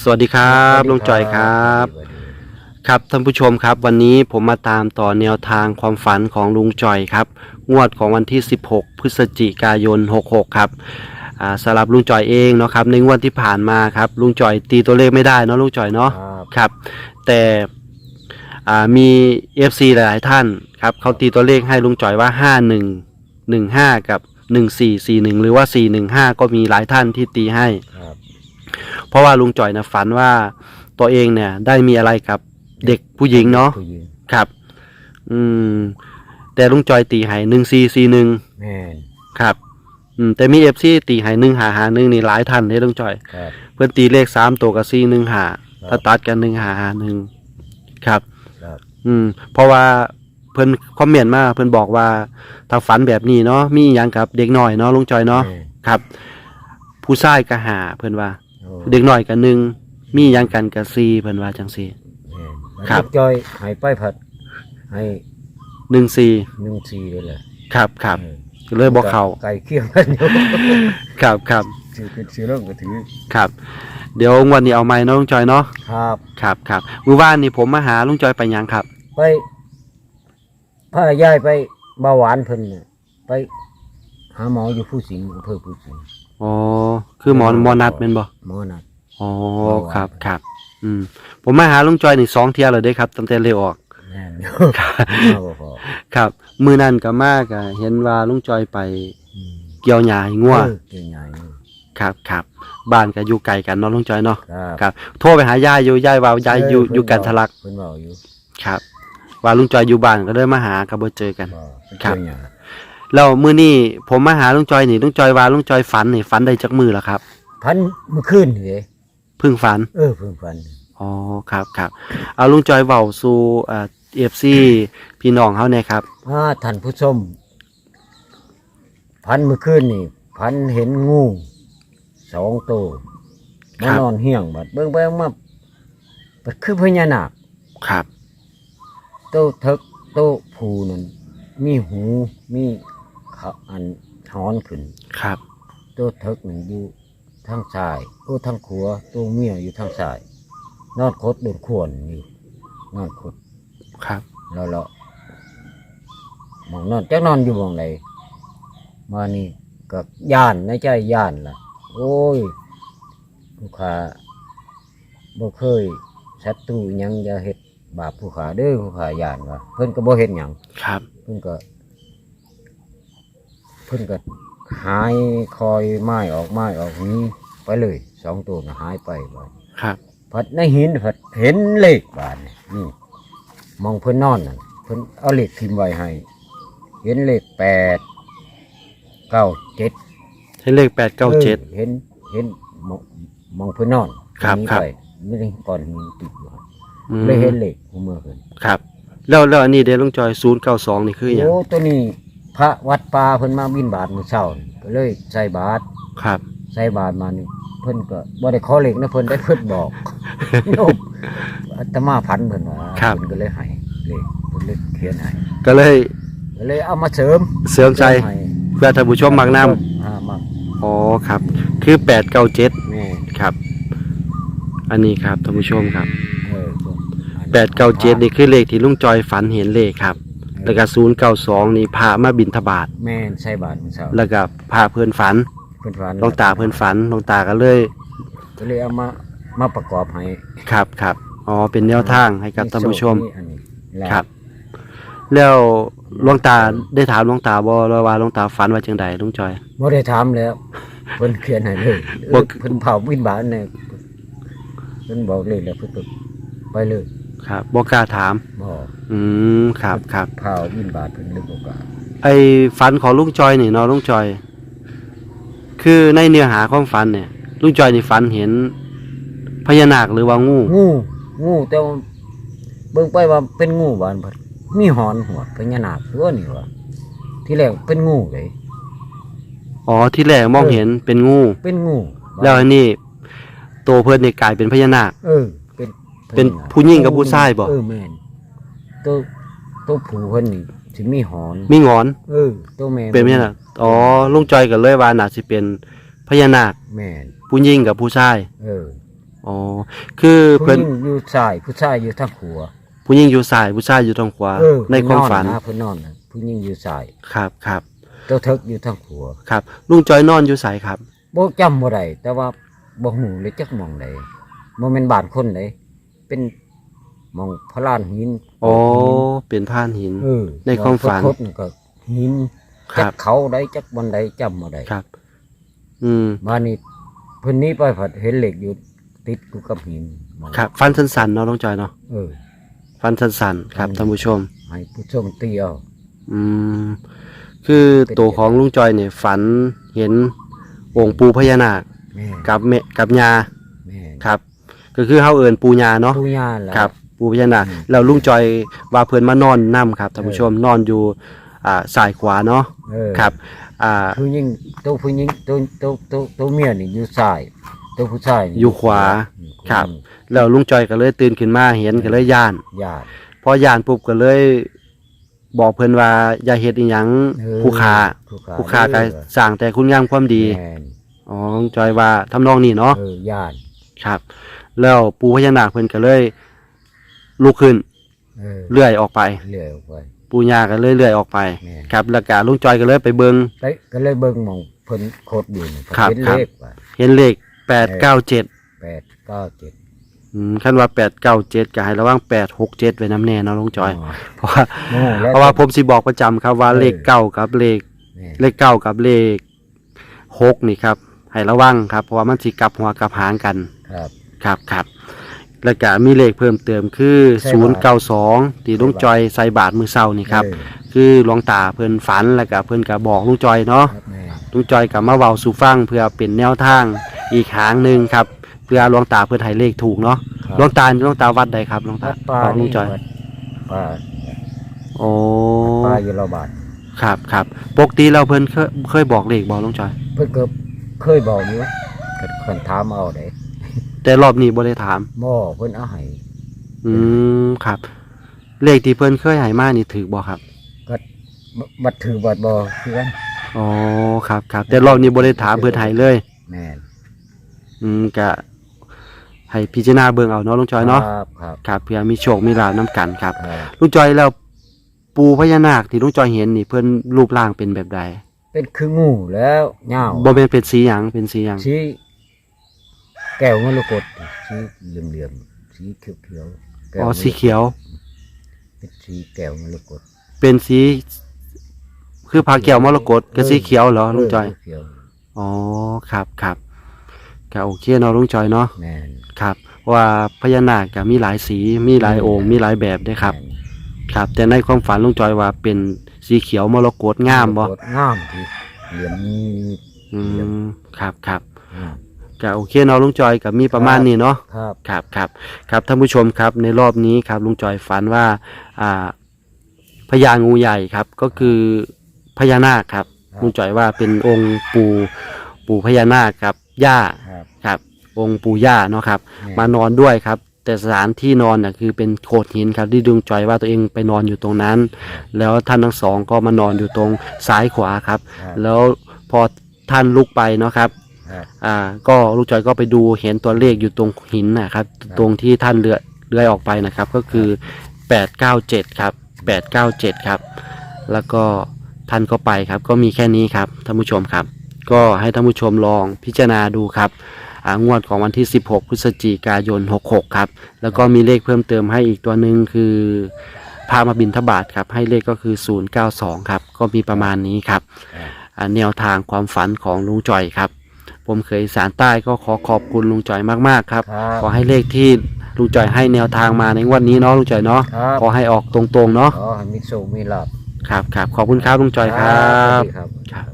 สวัสดีครับลุงจอยครับ ครับท่านผู้ชมครับ วันนี้ผมมาตามต่อแนวทางความฝันของลุงจอยครับ งวดของวันที่ 16 พฤศจิกายน 66 ครับอ่าสำหรับลุงจอยเองเนาะครับในงวดที่ผ่านมาครับลุงจอยตีตัวเลขไม่ได้เนาะลุงจอยเนาะครับครับ แต่อ่ามี FC หลายๆท่านครับเขาตีตัวเลขให้ลุงจอยว่า 51 15 กับ 1441 หรือว่า 415 ก็มีหลายท่านที่ตีให้ ครับ เพราะว่าลุงจ่อยนะฝันว่าตัวเองเนี่ย ได้มีอะไรกับเด็กผู้หญิงเนาะผู้หญิงครับ อืม แต่ลุงจอยตีใหายหนึ่งซีซีหนึ่งแม่นครับ อืม แต่มีเอฟซีตีใหายหนึ่งหาหาหนึ่งนี่หลายท่านเลยลุงจอย ครับ เพื่อนตีเลขสามตัวกับซีหนึ่งหาครับถ้าตัดกันหนึ่งหาหาหนึ่งครับ ครับ อืม เพราะว่าเพื่อนคอมเมนต์มาเพื่อนบอกว่าถ้าฝันแบบนี้เนาะมีอหย่างกับเด็กหน่อยเนาะลุงจอยเนาะแม่นครับ ผู้ชายก็หาเพื่อนว่าโอ้ เด็กหน่อยกันหนึ่งมีหยังกันกับซีเพิ่นว่าจังซีแม่นครับแล้วจอยให้ไปผัด ให้หนึ่งซีหนึ่งซีเลยแหละครับครับออก็เลยบอกเขาไก่เคี่ยวกันอยู่ครับครับถือเป็นซื้อเรื่องก็ถือครับ เดี๋ยววันนี้เอาไม้เนาะลุงจอยเนาะครับ ครับครับเมื่อวานนี่ผมมาหาลุงจอยไปหยังครับ ไปพายายไปเบาหวานเพิ่นน่ะไป หาหมออยู่ผู้สิงห์อำเภอผู้สิงห์อ๋อ คือหมอหมอนัดเป็นบ่หมอนัดอ๋อครับครับอืมผมมาหาลุงจอยนี่สองเที่ยเลยเด้ครับตั้งแต่เลขออกแม่นอยู่มาบ่พอครับ มือนั่นก็มากอะเห็นว่าลุงจอยไปอืมเกี่ยวหญ้าให้งัวเออเก่งใหญ่อยู่ครับครับบ้านก็อยู่ไกลกันเนาะลุงจอยเนาะครับครับโทรไปหายายอยู่ยายว่า ยายอยู่เอยู่กันทะลักเพิ่นเว้าอยู่ครับ ว่าลุงจอยอยู่บ้านก็เลยมาหาก็บ่เจอกันบ่เพิ่นครับเกี่ยวหญ้า แล้วมื้อนี้ผมมาหาลุงจอยนี่ลุงจอยว่าลุงจอยฝันนี่ฝันได้จักมือแล้วครับพันเมื่อคืนนี่เด้เพิ่งฝัน เออเพิ่งฝัน อ๋อครับครับเอาลุงจอยเว้าสู่เอ่อ FC พี่น้องเฮาแน่ครับว่าท่านผู้ชมพันเมื่อคืนนี่พันเห็นงูสองตัวคมารับนอนเหี่ยงบัดเบิ่งไปเบิ่งมาบัดคือพญานาคครับโตเทึกโตผูนั่นมีหูมี เขาอันหอนขึ้น ครับโตเทึกนั่นอยู่ทางซ้ายโตทางขวาโตเมียอยู่ทางซ้ายนอนคดโดนขวนอยู่นอนคดครับแล้วเรามองนอนจักนอนอยู่หมองไหนมานี่ก็ย่านในใจย่านล่ะ โอ้ยผู้ขาบ่เคยศัตรูหยังอย่าเฮ็ดบาปผู้ขาเด้อผู้ขาย่านว่าเพิ่นก็บ่เฮ็ดหยังครับ เพิ่นก็ เพิ่นก็หายคอยไม้ออกไม้ออกนี้ไปเลยสองตัวน่ะหายไปบาดครับพัดในหินพัดเห็นเลขบาดนี่นี่มองเพิ่นนอนนั่นเพิ่นเอาเลขพิมพ์ไว้ให้เห็นเลขแปดเก้าเจ็ดให้เลข897ออเห็นเห็นมองมองเพิ่นนอนครับหนีครับไปไม่ได้ก่อนหินติดอยู่อืมเลยเห็นเลขหัวเมื่อเพิ่นครับ แล้วแล้วอันนี้เด้ลุงจอย092นี่คือหยังโอ้ตัวนี้ พระวัดป่าเพิ่นมาบินบาทมื้อเช้านี่ก็เลยใส่บาตรครับ ใส่บาตรมานี่เพิ่นก็บ่ได้ขอเลขนะเพิ่นได้เพิ่นบอกโยมอาตมาพันเพิ่นว่าครับ เพิ่นก็เลยให้เลขเพิ่นเลยเขียนให้ก็เลยก็เลยเอามาเสริมเสริมใจให้เพื่อท่านผู้ชมมักนํอ่ามักอ๋อครับ คือ897แม่ครับ อันนี้ครับท่านผู้ชมครับเออพวกอันแปดเก้าเจ็ดนี่คือเลขที่ลุงจอยฝันเห็นเลขครับ แล้วก็ศูนย์เก้าสองนี่พามาบินทบาทแม่นใส่บาตรมื้อเช้าแล้วก็พาเพื่อนฝันเพิ่นฝันหลวงตาเพื่อนฝันหลวงตาก็เลย ก็เลยเอามามาประกอบให้ครับครับอ๋อเป็นแนวทางให้กับท่านผู้ชมนี่อันนี้แล้วครับ แล้วหลวงตาได้ถามหลวงตาบ่ว่าหลวงตาฝันว่าจังใดลุงจอย บ่ได้ถามแล้วเพิ่นเขียนให้เลยบ่ เพิ่นเผาบินบาตรเนี่ยเพิ่นบอกเลยแล้วเพิ่นก็ไปเลย ครับบ่กล้าถาม บ่อืมครับครับเผาบินบาตรเพิ่นเลยบ่กล้าไอ้ฝันของลุงจอยนี่เนาะลุงจอย คือในเนื้อหาของฝันเนี่ยลุงจอยนี่ฝันเห็นพญานาคหรือว่างู งูงูแต่ว่าเบิ่งไปว่าเป็นงูบานเพิ่นมีหอนหัวพญานาคตัวนี่ว่าที่แรกเป็นงูเลยอ๋อที่แรกมองเห็นเป็นงู เป็นงู แล้วอันนี้ตัวเพื่อนนี่กลายเป็นพญานาค เออ เป็นเป็นผู้หญิงกับผู้ชายบ่เออแม่นตัวตัวผู้เพิ่นนี่สิมีหอน มีงอน เออตัวแม่เป็นพญานาคอ๋อลุงจอยก็เลยว่าน่าสิเป็นพญานาคแม่นผู้หญิงกับผู้ชายเออออ๋อคือผู้เพิ่นหญิงอยู่ซ้ายผู้ชายอยู่ทางขวาผู้หญิงอยู่ซ้ายผู้ชายอยู่ทางขวาเออในความฝัน เพิ่นนอนนะเพิ่นนอนนะผู้หญิงอยู่ซ้ายครับครับเจ้าเทิกอยู่ทางขวาครับลุงจอยนอนอยู่ไสครับ บ่จำบ่ได้แต่ว่าบ่ฮู้เลยจักหม่องใดบ่แม่นบ้านคนใด เป็นหม่องพระลานหินอ๋อเป็นผ่านหิน เออในความฝันคดๆก็หินครัจับ กเขาใดจักบนใดจำบ่ได้ครับ อืม มานี่เพิ่นหนี้ไปผัดเห็นเหล็กอยู่ติดอยู่กับหินหม้องครับ ฟันสั้นๆเนาะลุงจอยเนาะ เออ ฟันสั้นๆครับอืมท่านผู้ชม ให้ผู้ชมเตียว อืม คือตัวของลุงจอยเนี่ย ฝันเห็นองค์ปูพญานาคแม่กับแม่กับยาแม่ครับ ก็คือเฮาเอิ้นปูยาเนาะผู้ย่าล่ะครับปูพญานาคอืม แล้วลุงจอยว่าเพิ่นมานอนนํครับท่านผู้ชมนอนอยู่อ่าซ้ายขวาเนาะเออครับอ่า ผู้หญิงตัวผู้หญิงตัวตัวตัวตัวเมียนี่อยู่ซ้ายตัวผู้ชายนี่อยู่ขวาครับ แล้วลุงจอยก็เลยตื่นขึ้นมาเห็นก็เลยย่านญาติ พอย่านปุ๊บก็เลย บอกเพิ่นว่าอย่าเฮ็ดอีหยังเออผู้ค้าผู้ค้าผู้ค้าก็เออ สร้างแต่คุณงามความดีแม่นอ๋อลุงจอยว่าทำนองนี้เนาะเออญาติครับ แล้วปู่พญานาคเพิ่นก็เลยลุกขึ้นเออเลื่อยออกไป เลื่อยออกไป ปู่ย่าก็เลยเลื่อยออกไป แม่น ครับแล้วก็ลุงจอยก็เลยไปเบิง ไปก็เลยเบิ่งหมองเพิ่นโคดอยู่นี่ครับเห็นครัเลบขว่าเห็นเลขแปดเก้าเจ็ดแปดเก้าเจ็ดอืมคันว่าแปดเก้าเจ็ดก็ให้ระวังแปดหกเจ็ดไว้น้ำแน่เนาะลุงจอย เพราะว่าโอ้แล้ว เพราะว่าผมสิบอกประจำครับว่าเออ เลขเก้ากับเลข แม่เลขเก้ากับเลขหกนี่ครับให้ระวังครับ เพราะว่ามันสิกลับหัวกลับหางกัน ครับ ครับครับแล้วก็มีเลขเพิ่มเติมคือใส่ศูนย์บาเก้าตรสองที่ลุงจอยใส่บาทมือเศร้านี่ครับ เออ คือหลวงตาเพิ่นฝันแล้วก็เพิ่นก็บอกลุงจอยเนาะ ครับแม่ลุงจอยก็มาเว้าสู่ฟังเพื่อเป็นแนวทางอีกหางหนึ่งครับ เพื่อหลวงตาเพิ่นให้เลขถูกเนาะครับหลวงตาหลวงตาวัดใดครับหลวงตาวัดป่าของลุนี่งจอย วัดป่าโอ้ป่าอยู่ระบาดครับครับปกติเราเพิ่นเคยเคยบอกเลขบอกลุงจอย เพิ่นก็เคยบอกอยู่ก็เพิ่นถามเอาได้ แต่รอบนี้บ่ได้ถามหม้อเพิ่นเอาให้อืมครับ เลขที่เพิ่นเคยให้มานี่ถือบ่ครับก็บบัดถือบัดบ่คือกันอ๋อครับครับแต่รอบนี้บ่ได้ถามเพิ่นให้เลย แม่นอืมก็ให้พิจารณาเบิ่งเอาเนาะลุงจอยเนาะครับครับครับเพื่อมีโชคมีลาภน้ำกันครับ ครับ ลุงจอยแล้วปูพญานาคที่ลุงจอยเห็นนี่เพิ่นรูปร่างเป็นแบบใดเป็นคืองูแล้วยาวบ่แม่นเป็นสีหยังเป็นสีหยังสี แก้วมรกตสีเหลืองๆสีเขียวๆแก้วอ๋อมรกตสีเขียว เป็นสีแก้วมรกตเป็นสี คือผาแก้วมรกตก็สีเขียวเหรอลุงจอยเขียวอ๋อครับครับก็โอเคเนาะลุงจอยเนาะแม่นครับว่าพญานาคก็มีหลายสีมีหลายองค์มีหลายแบบเด้ครับแม่นครับ แต่ในความฝันลุงจอยว่าเป็นสีเขียวมรกตงามบ่รกตงามที่เหลี่ยมมีอืมครับครับ งาม ก็โอเคเนาะลุงจอยก็มีประมาณนี้เนาะครับ ครับครับครับท่านผู้ชมครับในรอบนี้ครับลุงจอยฝันว่าอ่าพญางูใหญ่ครับ ก็คือพญานาคครับครับ ลุงจอยว่าเป็นองค์ปู่ปู่พญานาคครับย่าครับครับ องค์ปู่ย่าเนาะครับแม่นมานอนด้วยครับ แต่สถานที่นอนน่ะคือเป็นโขดหินครับที่ลุงจอยว่าตัวเองไปนอนอยู่ตรงนั้น แล้วท่านทั้งสองก็มานอนอยู่ตรงซ้ายขวาครับ ครับแล้วพอท่านลุกไปเนาะครับครับ อ่า ก็ลูกจอยก็ไปดูเห็นตัวเลขอยู่ตรงหินนะครับครับตรงที่ท่านเลือยเลื่อยออกไปนะครับ ก็คือแปดเก้าเจ็ดครับแปดเก้าเจ็ดครับ แล้วก็ท่านก็ไปครับ ก็มีแค่นี้ครับท่านผู้ชมครับ ก็ให้ท่านผู้ชมลองพิจารณาดูครับอ่างวดของวันที่ 16 พฤศจิกายน 66 ครับ แล้วก็มีเลขเพิ่มเติมให้อีกตัวหนึ่งคือพามาบินทบาทครับ ให้เลขก็คือ 092 ครับ ก็มีประมาณนี้ครับครับอ่าแนวทางความฝันของลุงจ่อยครับ ผมเคยสารใต้ก็ขอขอบคุณลุงจ่อยมากๆครับ ครับ ขอให้เลขที่ลุงจ่อยให้แนวทางมาในงวันนี้เนาะลุงจ่อยเนาะครับขอให้ออกตรงๆเนาะขอให้มีโชคมีลาภครับครับขอบคุณครับลุงจ่อยครับสวัสดีครับ ครับ